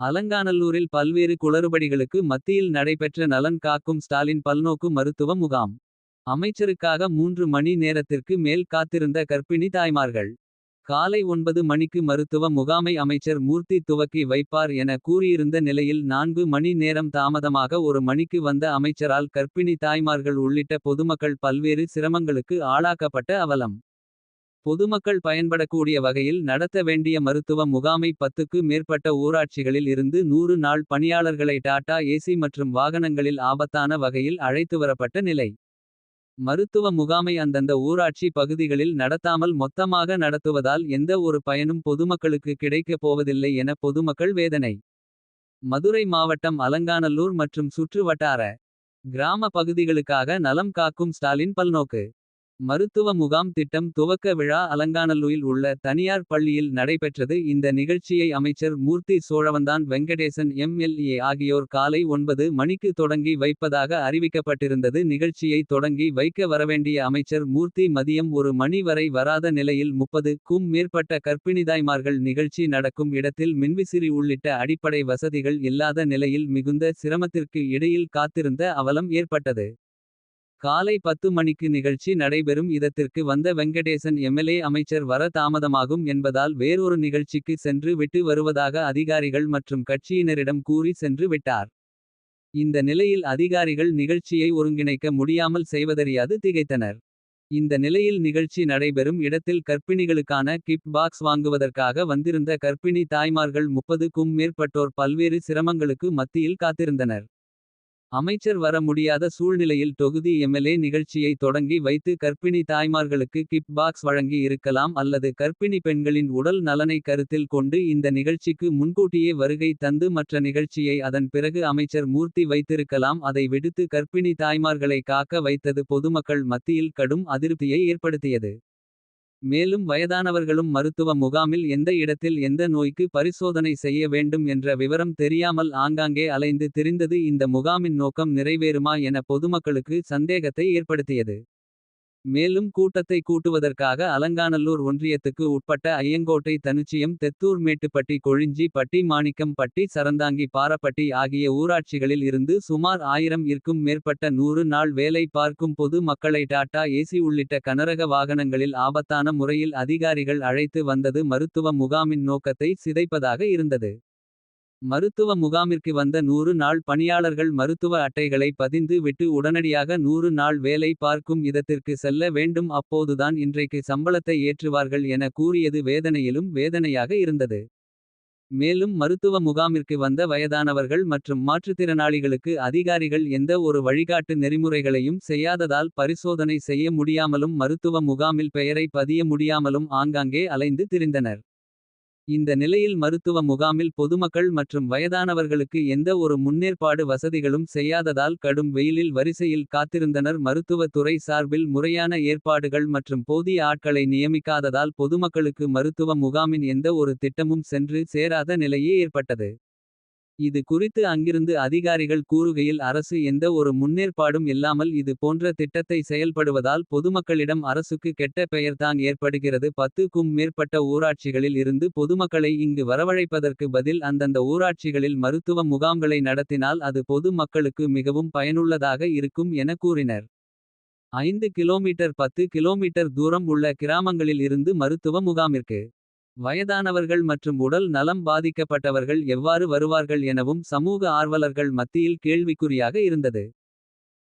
அலங்காநல்லூரில் பல்வேறு குளறுபடிகளுக்கு மத்தியில் நடைபெற்ற நலன் காக்கும் ஸ்டாலின் பல்நோக்கு மருத்துவ முகாம். அமைச்சருக்காக மூன்று மணி நேரத்திற்கு மேல் காத்திருந்த கர்ப்பிணி தாய்மார்கள். காலை ஒன்பது மணிக்கு மருத்துவ முகாமை அமைச்சர் மூர்த்தி துவக்கி வைப்பார் என கூறியிருந்த நிலையில் நான்கு மணி நேரம் தாமதமாக ஒரு மணிக்கு வந்த அமைச்சரால் கர்ப்பிணி தாய்மார்கள் உள்ளிட்ட பொதுமக்கள் பல்வேறு சிரமங்களுக்கு ஆளாக்கப்பட்ட அவலம். பொதுமக்கள் பயன்படக்கூடிய வகையில் நடத்த வேண்டிய மருத்துவ முகாமை பத்துக்கு மேற்பட்ட ஊராட்சிகளில் இருந்து நூறு நாள் பணியாளர்களை டாடா ஏசி மற்றும் வாகனங்களில் ஆபத்தான வகையில் அழைத்து வரப்பட்ட நிலை. மருத்துவ முகாமை அந்தந்த ஊராட்சி பகுதிகளில் நடத்தாமல் மொத்தமாக நடத்துவதால் எந்த ஒரு பயனும் பொதுமக்களுக்கு கிடைக்கப் போவதில்லை என பொதுமக்கள் வேதனை. மதுரை மாவட்டம் அலங்காநல்லூர் மற்றும் சுற்று வட்டார. கிராம பகுதிகளுக்காக நலம் காக்கும் ஸ்டாலின் பல்நோக்கு. மருத்துவ முகாம் திட்டம் துவக்க விழா அலங்காநல்லூரில் உள்ள தனியார் பள்ளியில் நடைபெற்றது. இந்த நிகழ்ச்சியை அமைச்சர் மூர்த்தி சோழவந்தான் வெங்கடேசன் எம்.எல்.ஏ. ஆகியோர் காலை ஒன்பது மணிக்கு தொடங்கி வைப்பதாக அறிவிக்கப்பட்டிருந்தது. நிகழ்ச்சியை தொடங்கி வைக்க வரவேண்டிய அமைச்சர் மூர்த்தி மதியம் ஒரு மணி வரை வராத நிலையில் முப்பது க்கும் மேற்பட்ட கர்ப்பிணிதாய்மார்கள் நிகழ்ச்சி நடக்கும் இடத்தில் மின்விசிறி உள்ளிட்ட அடிப்படை வசதிகள் இல்லாத நிலையில் மிகுந்த சிரமத்திற்கு இடையில் காத்திருந்த அவலம் ஏற்பட்டது. காலை பத்து மணிக்கு நிகழ்ச்சி நடைபெறும் இடத்திற்கு வந்த வெங்கடேசன் எம்எல்ஏ அமைச்சர் வர தாமதமாகும் என்பதால் வேறொரு நிகழ்ச்சிக்கு சென்று விட்டு வருவதாக அதிகாரிகள் மற்றும் கட்சியினரிடம் கூறி சென்று விட்டார். இந்த நிலையில் அதிகாரிகள் நிகழ்ச்சியை ஒருங்கிணைக்க முடியாமல் செய்வதறியாது திகைத்தனர். இந்த நிலையில் நிகழ்ச்சி நடைபெறும் இடத்தில் கர்ப்பிணிகளுக்கான கிப் பாக்ஸ் வாங்குவதற்காக வந்திருந்த கர்ப்பிணி தாய்மார்கள் முப்பதுக்கும் மேற்பட்டோர் பல்வேறு சிரமங்களுக்கு மத்தியில் காத்திருந்தனர். அமைச்சர் வர முடியாத சூழ்நிலையில் தொகுதி எம்எல்ஏ நிகழ்ச்சியை தொடங்கி வைத்து கர்ப்பிணி தாய்மார்களுக்கு கிப் பாக்ஸ் வழங்கி இருக்கலாம் அல்லது கர்ப்பிணி பெண்களின் உடல் நலனை கருத்தில் கொண்டு இந்த நிகழ்ச்சிக்கு முன்கூட்டியே வருகை தந்து மற்ற நிகழ்ச்சியை அதன் பிறகு அமைச்சர் மூர்த்தி வைத்திருக்கலாம் அதை விடுத்து கர்ப்பிணி தாய்மார்களை காக்க வைத்தது பொதுமக்கள் மத்தியில் கடும் அதிருப்தியை ஏற்படுத்தியது. மேலும் வயதானவர்களும் மருத்துவ முகாமில் எந்த இடத்தில் எந்த நோய்க்கு பரிசோதனை செய்ய வேண்டும் என்ற விவரம் தெரியாமல் ஆங்காங்கே அலைந்து திரிந்தது இந்த முகாமின் நோக்கம் நிறைவேறுமா என பொதுமக்களுக்கு சந்தேகத்தை ஏற்படுத்தியது. மேலும் கூட்டத்தை கூட்டுவதற்காக அலங்காநல்லூர் ஒன்றியத்துக்கு உட்பட்ட ஐயங்கோட்டை தனுச்சியம் தெத்தூர் மேட்டுப்பட்டி கொழிஞ்சி பட்டி மாணிக்கம் பட்டி சரந்தாங்கி பாரப்பட்டி ஆகிய ஊராட்சிகளில் இருந்து சுமார் ஆயிரம் இருக்கும் மேற்பட்ட நூறு நாள் வேலை பார்க்கும் பொது மக்களை டாட்டா ஏசி உள்ளிட்ட கனரக வாகனங்களில் ஆபத்தான முறையில் அதிகாரிகள் அழைத்து வந்தது மருத்துவ முகாமின் நோக்கத்தை சிதைப்பதாக இருந்தது. மருத்துவ முகாமிற்கு வந்த நூறு நாள் பணியாளர்கள் மருத்துவ அட்டைகளை பதிந்து விட்டு உடனடியாக நூறு நாள் வேலை பார்க்கும் இதத்திற்கு செல்ல வேண்டும் அப்போதுதான் இன்றைக்கு சம்பளத்தை ஏற்றுவார்கள் என கூறியது வேதனையிலும் வேதனையாக இருந்தது. மேலும் மருத்துவ முகாமிற்கு வந்த வயதானவர்கள் மற்றும் மாற்றுத்திறனாளிகளுக்கு அதிகாரிகள் எந்த ஒரு வழிகாட்டு நெறிமுறைகளையும் செய்யாததால் பரிசோதனை செய்ய முடியாமலும் மருத்துவ முகாமில் பெயரை பதிய முடியாமலும் ஆங்காங்கே அலைந்து திரிந்தனர். இந்த நிலையில் மருத்துவ முகாமில் பொதுமக்கள் மற்றும் வயதானவர்களுக்கு எந்த ஒரு முன்னேற்பாடு வசதிகளும் செய்யாததால் கடும் வெயிலில் வரிசையில் காத்திருந்தனர் மருத்துவ துறை சார்பில் முறையான ஏற்பாடுகள் மற்றும் போதிய ஆட்களை நியமிக்காததால் பொதுமக்களுக்கு மருத்துவ முகாமின் எந்த ஒரு திட்டமும் சென்று சேராத நிலையே ஏற்பட்டது. இது குறித்து அங்கிருந்து அதிகாரிகள் கூறுகையில் அரசு எந்த ஒரு முன்னேற்பாடும் இல்லாமல் இது போன்ற திட்டத்தை செயல்படுவதால் பொதுமக்களிடம் அரசுக்கு கெட்ட பெயர்தான் ஏற்படுகிறது பத்துக்கும் மேற்பட்ட ஊராட்சிகளில் இருந்து பொதுமக்களை இங்கு வரவழைப்பதற்கு பதில் அந்தந்த ஊராட்சிகளில் மருத்துவ முகாம்களை நடத்தினால் அது பொது மக்களுக்கு மிகவும் பயனுள்ளதாக இருக்கும் என கூறினர். ஐந்து கிலோமீட்டர் பத்து கிலோமீட்டர் தூரம் உள்ள கிராமங்களில் இருந்து மருத்துவ முகாமிற்கு. வயதானவர்கள் மற்றும் உடல் நலம் பாதிக்கப்பட்டவர்கள் எவ்வாறு வருவார்கள் எனவும் சமூக ஆர்வலர்கள் மத்தியில் கேள்விக்குறியாக இருந்தது.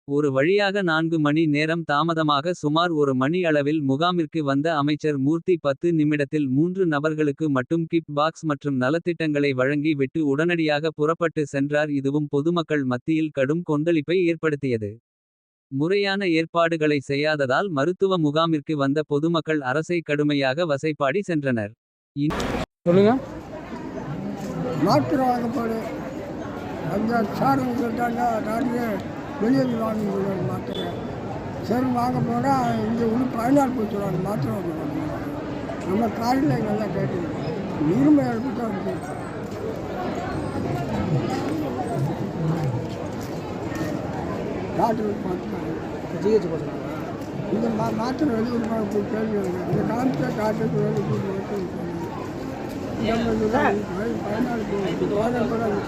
ஒரு வழியாக நான்கு மணி நேரம் தாமதமாக சுமார் ஒரு மணி அளவில் முகாமிற்கு வந்த அமைச்சர் மூர்த்தி பத்து நிமிடத்தில் மூன்று நபர்களுக்கு மட்டும் கிப் பாக்ஸ் மற்றும் நலத்திட்டங்களை வழங்கி விட்டு உடனடியாக புறப்பட்டு சென்றார் இதுவும் பொதுமக்கள் மத்தியில் கடும் கொந்தளிப்பை ஏற்படுத்தியது. முறையான ஏற்பாடுகளை செய்யாததால் மருத்துவ முகாமிற்கு வந்த பொதுமக்கள் அரசை கடுமையாக வசைபாடி சென்றனர். சொல்லுங்க. மாத்திரை வாங்க போடு அந்த சாருங்க சொல்லிட்டாங்க டாக்டரு வெளியே வாங்க சொல்லுவாங்க மாத்திரை. சரி வாங்க போனால் இங்கே ஒன்றும் பதினாறு போய் சொல்லுவாங்க மாத்திரை வாங்க. நம்ம காலையில் நல்லா கேட்டு இரும்பு தான் வந்து டாக்டர் பார்த்துட்டாங்க ஜிஹெச் போட்டுருங்க இந்த மா மாத்திரை வெளியூர் கேள்வி இந்த காமிச்சா டாக்டருக்கு வெளியே கூட்டு வந்து பதினாலு போகிறேன்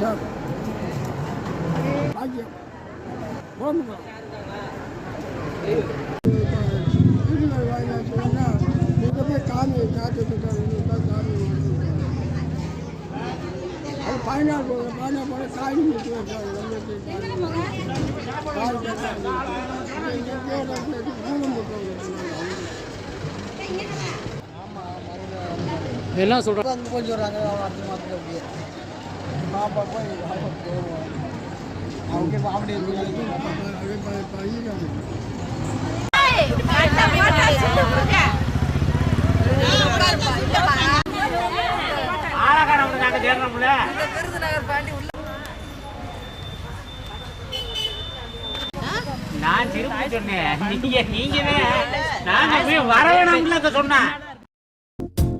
சார் பாக்கியம் போகணும் காமி காமி அது காய் முட்டு வைக்கிறாங்க காய் கேட்டாங்க மூணு எல்லாம் சொல்கிறேன் அங்கே கொஞ்சம் வராங்க அடுத்த மாதத்துல அப்படியே. பாப்பா போய் பாப்பா போவோம். அவங்க அப்படியே பையன் நான் திருப்பி சொன்னேன். நீங்க நீங்க நாங்க போய் வர வேணாம்ல சொன்னேன்.